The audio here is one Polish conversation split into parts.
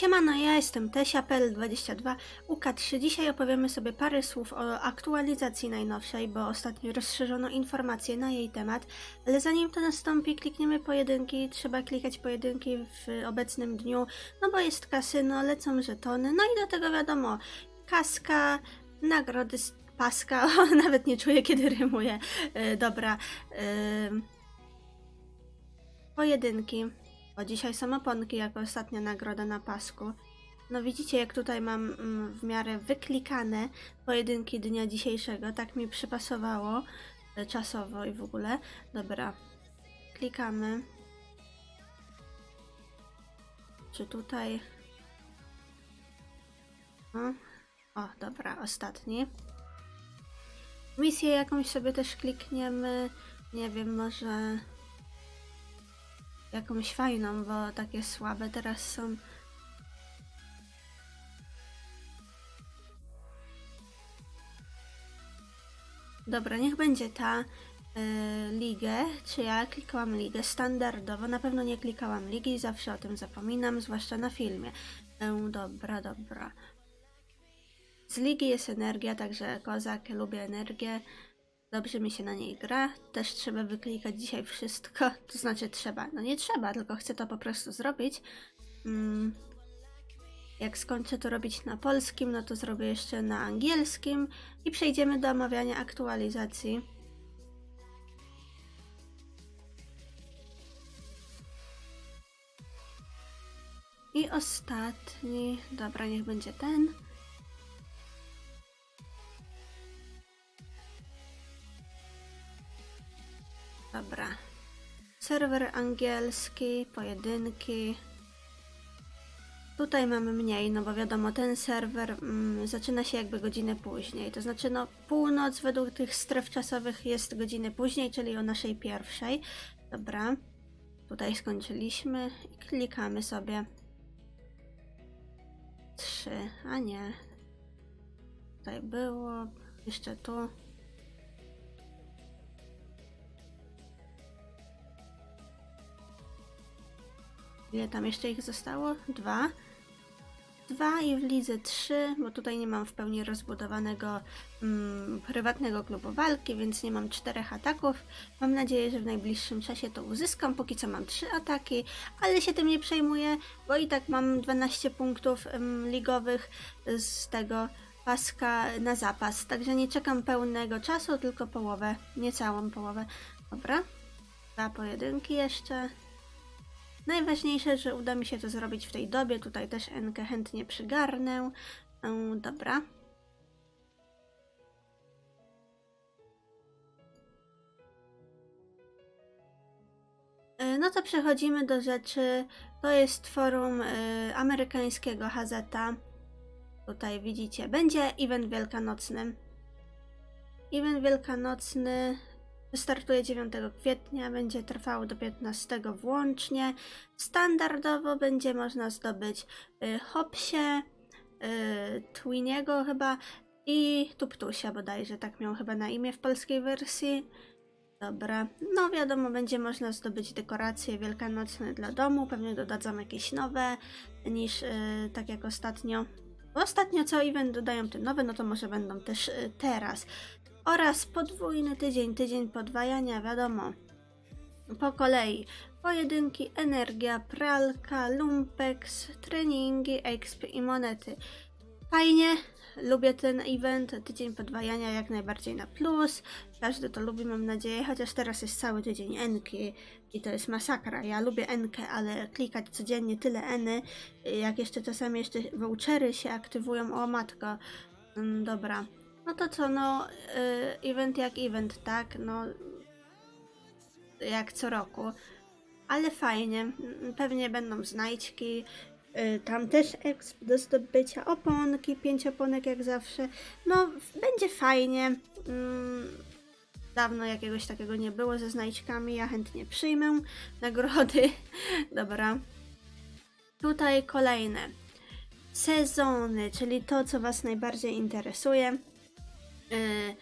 Siemano, ja jestem Tesia.pl22, UK3. Dzisiaj opowiemy sobie parę słów o aktualizacji najnowszej, bo ostatnio rozszerzono informacje na jej temat, ale zanim to nastąpi, klikniemy pojedynki, trzeba klikać pojedynki w obecnym dniu, no bo jest kasyno, lecą żetony, no i do tego wiadomo, kaska, nagrody z paska, o, nawet nie czuję kiedy rymuję, Yy, dobra, yy, pojedynki. Bo dzisiaj są oponki jako ostatnia nagroda na pasku. No widzicie, jak tutaj mam mm, w miarę wyklikane pojedynki dnia dzisiejszego. Tak mi przypasowało e, czasowo i w ogóle. Dobra, klikamy. Czy tutaj... O, o dobra, ostatni. Misję jakąś sobie też klikniemy. Nie wiem, może jakąś fajną, bo takie słabe teraz są. Dobra, niech będzie ta y, ligę. Czy ja klikałam ligę standardowo? Na pewno nie klikałam ligi, zawsze o tym zapominam, zwłaszcza na filmie. Y, dobra, dobra. Z ligi jest energia, także kozak, lubię energię. Dobrze mi się na niej gra. Też trzeba wyklikać dzisiaj wszystko. To znaczy trzeba. No nie trzeba, tylko chcę to po prostu zrobić. Mm. Jak skończę to robić na polskim, no to zrobię jeszcze na angielskim i przejdziemy do omawiania aktualizacji. I ostatni, dobra, niech będzie ten. Dobra. Serwer angielski, pojedynki. Tutaj mamy mniej, no bo wiadomo, ten serwer mm, zaczyna się jakby godzinę później. To znaczy, no północ według tych stref czasowych jest godziny później, czyli o naszej pierwszej. Dobra. Tutaj skończyliśmy i klikamy sobie. Trzy, a nie. Tutaj było, jeszcze tu. Ile tam jeszcze ich zostało? Dwa. Dwa i w lidze trzy, bo tutaj nie mam w pełni rozbudowanego mm, prywatnego klubu walki, więc nie mam czterech ataków. Mam nadzieję, że w najbliższym czasie to uzyskam. Póki co mam trzy ataki, ale się tym nie przejmuję, bo i tak mam 12 punktów mm, ligowych z tego paska na zapas. Także nie czekam pełnego czasu, tylko połowę, niecałą połowę. Dobra. Dwa pojedynki jeszcze. Najważniejsze, że uda mi się to zrobić w tej dobie. Tutaj też Enkę chętnie przygarnę. E, Dobra. E, No to przechodzimy do rzeczy. To jest forum e, amerykańskiego Hazeta. Tutaj widzicie, będzie event wielkanocny. Event wielkanocny Wystartuje 9 kwietnia, będzie trwał do 15 włącznie. Standardowo będzie można zdobyć y, Hopsie, y, Twiniego chyba i Tuptusia bodajże, tak miał chyba na imię w polskiej wersji. Dobra, no wiadomo, będzie można zdobyć dekoracje wielkanocne dla domu, pewnie dodadzą jakieś nowe niż y, tak jak ostatnio. Bo ostatnio co event dodają te nowe, no to może będą też y, teraz oraz podwójny tydzień, tydzień podwajania, wiadomo. Po kolei pojedynki, energia, pralka, lumpex, treningi, exp i monety. Fajnie, lubię ten event, tydzień podwajania jak najbardziej na plus. Każdy to lubi, mam nadzieję, chociaż teraz jest cały tydzień enki i to jest masakra. Ja lubię enkę, ale klikać codziennie tyle eny, jak jeszcze czasami jeszcze vouchery się aktywują, o matko. Mm, Dobra. No to co, no, y, event jak event, tak? No, jak co roku. Ale fajnie. Pewnie będą znajdźki. y, Tam też exp do zdobycia. Oponki, pięć oponek jak zawsze. No, będzie fajnie. Mm, Dawno jakiegoś takiego nie było ze znajdźkami. Ja chętnie przyjmę nagrody. Dobra. Tutaj kolejne. Sezony, czyli to, co Was najbardziej interesuje. Yy,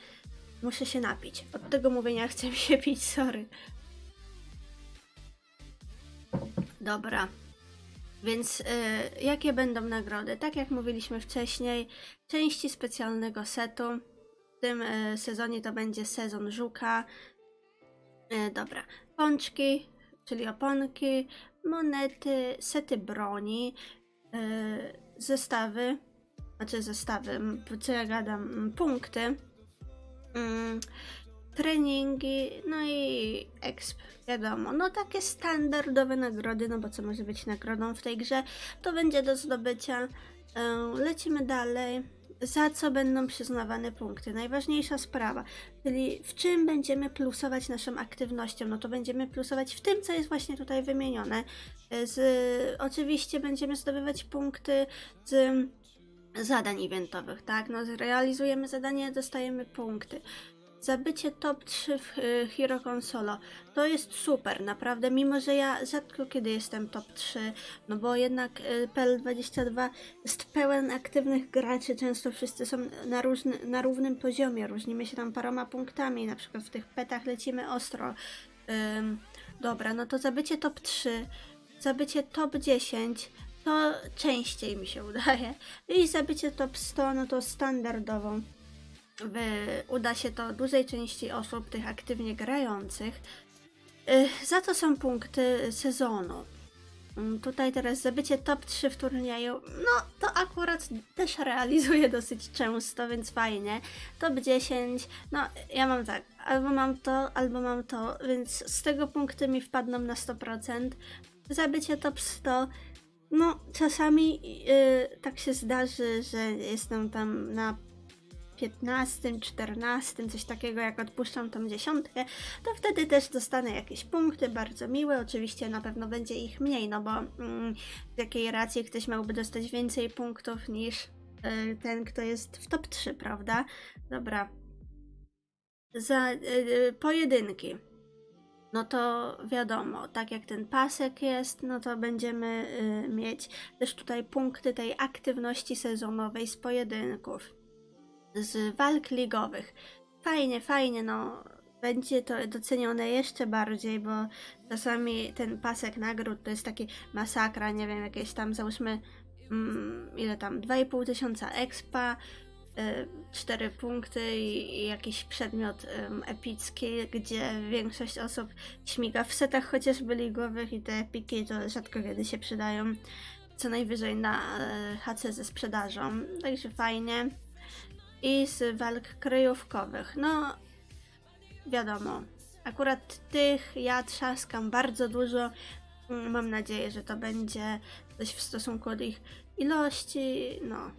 muszę się napić. Od tego mówienia chcę mi się pić, sorry. Dobra. Więc y, jakie będą nagrody? Tak jak mówiliśmy wcześniej, części specjalnego setu. W tym y, sezonie to będzie sezon żuka. Y, dobra, pączki, czyli oponki, monety, sety broni, y, zestawy, znaczy zestawy, co ja gadam, punkty, mm, treningi, no i exp, wiadomo, no takie standardowe nagrody, no bo co może być nagrodą w tej grze, to będzie do zdobycia. Y, Lecimy dalej. Za co będą przyznawane punkty? Najważniejsza sprawa, czyli w czym będziemy plusować naszą aktywnością? No to będziemy plusować w tym, co jest właśnie tutaj wymienione. Z, oczywiście będziemy zdobywać punkty z zadań eventowych, tak? No, realizujemy zadanie, dostajemy punkty. Zabycie top 3 w y, Hero Consolo. To jest super, naprawdę, mimo że ja rzadko kiedy jestem top 3, no bo jednak y, PL22 jest pełen aktywnych graczy, często wszyscy są na, różny, na równym poziomie, różnimy się tam paroma punktami, na przykład w tych petach lecimy ostro. Ym, dobra, no to zabycie top 3, zabycie top 10, to częściej mi się udaje. I zabycie top 100, no to standardową wy- uda się to dużej części osób, tych aktywnie grających. Y, Za to są punkty sezonu. Mm, Tutaj teraz zabycie top 3 w turnieju, no to akurat też realizuję dosyć często, więc fajnie. Top 10, no ja mam tak, albo mam to, albo mam to, więc z tego punkty mi wpadną na 100%. Zabycie top 100, no czasami y, tak się zdarzy, że jestem tam na 15, 14, coś takiego, jak odpuszczam tą dziesiątkę, to wtedy też dostanę jakieś punkty, bardzo miłe. Oczywiście na pewno będzie ich mniej, no bo mm, z jakiej racji ktoś miałby dostać więcej punktów niż y, ten, kto jest w top 3, prawda? Dobra. Za y, y, pojedynki. No to wiadomo, tak jak ten pasek jest, no to będziemy y, mieć też tutaj punkty tej aktywności sezonowej z pojedynków z walk ligowych. Fajnie, fajnie, no. Będzie to docenione jeszcze bardziej, bo czasami ten pasek nagród to jest taki masakra, nie wiem, jakieś tam załóżmy mm, ile tam, 2,5 tysiąca expa, y, 4 punkty i, jakiś przedmiot epicki, gdzie większość osób śmiga w setach chociażby ligowych i te epiki to rzadko kiedy się przydają, co najwyżej na y, HC ze sprzedażą, także fajnie i z walk kryjówkowych. No, wiadomo, akurat tych ja trzaskam bardzo dużo. Mam nadzieję, że to będzie coś w stosunku do ich ilości. No,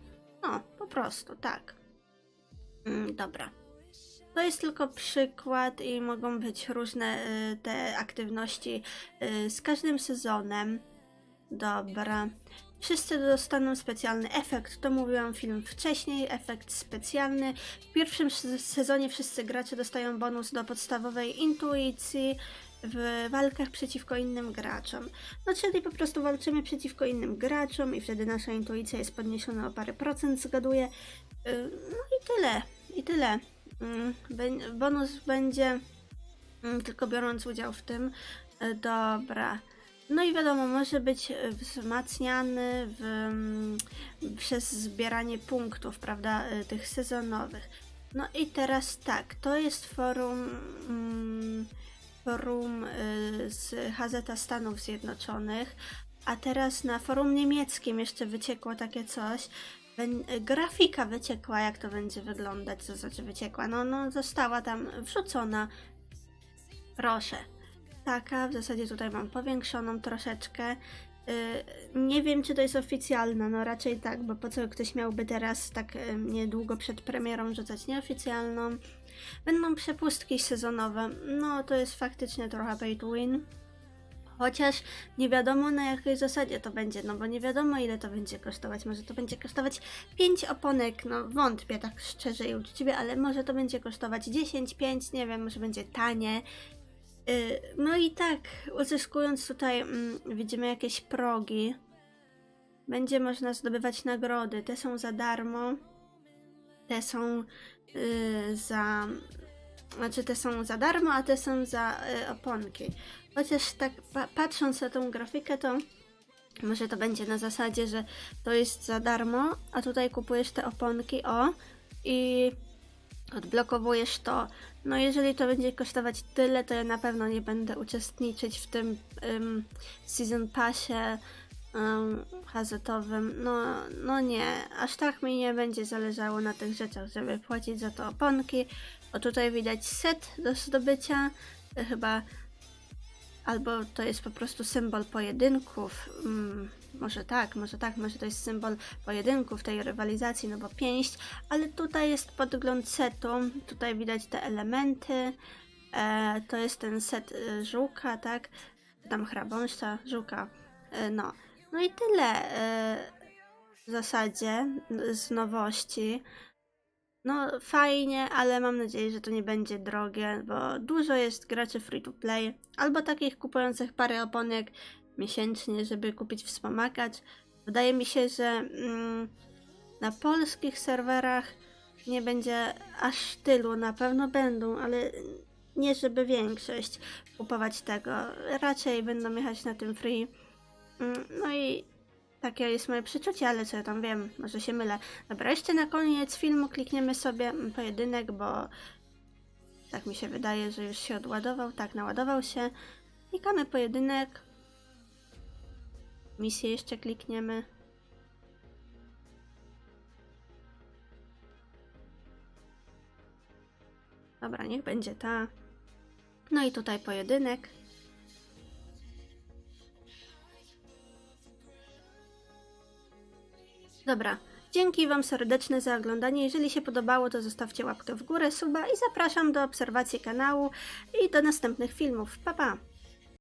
no, po prostu, tak. Mm, dobra. To jest tylko przykład i mogą być różne y, te aktywności y, z każdym sezonem. Dobra. Wszyscy dostaną specjalny efekt. To mówiłam film wcześniej. Efekt specjalny. W pierwszym sezonie wszyscy gracze dostają bonus do podstawowej intuicji w walkach przeciwko innym graczom. No czyli po prostu walczymy przeciwko innym graczom i wtedy nasza intuicja jest podniesiona o parę procent, zgaduję. Yy, No i tyle. I tyle. Mm, Bonus będzie mm, tylko biorąc udział w tym. Yy, Dobra. No i wiadomo, może być wzmacniany w, mm, przez zbieranie punktów, prawda, e, tych sezonowych. No i teraz tak, to jest forum, forum y, z Hazeta Stanów Zjednoczonych, a teraz na forum niemieckim jeszcze wyciekło takie coś. Y, Grafika wyciekła, jak to będzie wyglądać, co znaczy wyciekła. No, no została tam wrzucona. Proszę taka, w zasadzie tutaj mam powiększoną troszeczkę. Yy, nie wiem, czy to jest oficjalna, no raczej tak, bo po co ktoś miałby teraz tak yy, niedługo przed premierą rzucać nieoficjalną. Będą przepustki sezonowe, no to jest faktycznie trochę pay to win. Chociaż nie wiadomo na jakiej zasadzie to będzie, no bo nie wiadomo ile to będzie kosztować. Może to będzie kosztować 5 oponek, no wątpię tak szczerze i uczciwie, ale może to będzie kosztować 10, 5, nie wiem, może będzie tanie. Y, No i tak, uzyskując tutaj, mm, widzimy jakieś progi. Będzie można zdobywać nagrody. Te są za darmo. Te są y, za. Znaczy, te są za darmo, a te są za y, oponki. Chociaż tak pa- patrząc na tą grafikę, to Może to będzie na zasadzie, że to jest za darmo, a tutaj kupujesz te oponki, o, i odblokowujesz to. No jeżeli to będzie kosztować tyle, to ja na pewno nie będę uczestniczyć w tym ym, season passie hazetowym. No, no nie, aż tak mi nie będzie zależało na tych rzeczach, żeby płacić za to oponki. O tutaj widać set do zdobycia, chyba albo to jest po prostu symbol pojedynków. Mm, może tak, może tak, może to jest symbol pojedynków tej rywalizacji, no bo pięść, ale tutaj jest podgląd setu, tutaj widać te elementy. E, to jest ten set y, żółka, tak? Tam chrabąszcza, żółka. E, no. No i tyle e, w zasadzie z nowości. No fajnie, ale mam nadzieję, że to nie będzie drogie, bo dużo jest graczy free to play, albo takich kupujących parę oponek miesięcznie, żeby kupić wspomagać. Wydaje mi się, że mm, na polskich serwerach nie będzie aż tylu, na pewno będą, ale nie żeby większość kupować tego. Raczej będą jechać na tym free. Mm, No i takie jest moje przeczucie, ale co ja tam wiem, może się mylę. Dobra, jeszcze na koniec filmu klikniemy sobie pojedynek, bo tak mi się wydaje, że już się odładował. Tak, naładował się. Klikamy pojedynek. Misję jeszcze klikniemy. Dobra, niech będzie ta. No i tutaj pojedynek. Dobra, dzięki Wam serdeczne za oglądanie. Jeżeli się podobało, to zostawcie łapkę w górę, suba i zapraszam do obserwacji kanału i do następnych filmów. Pa, pa!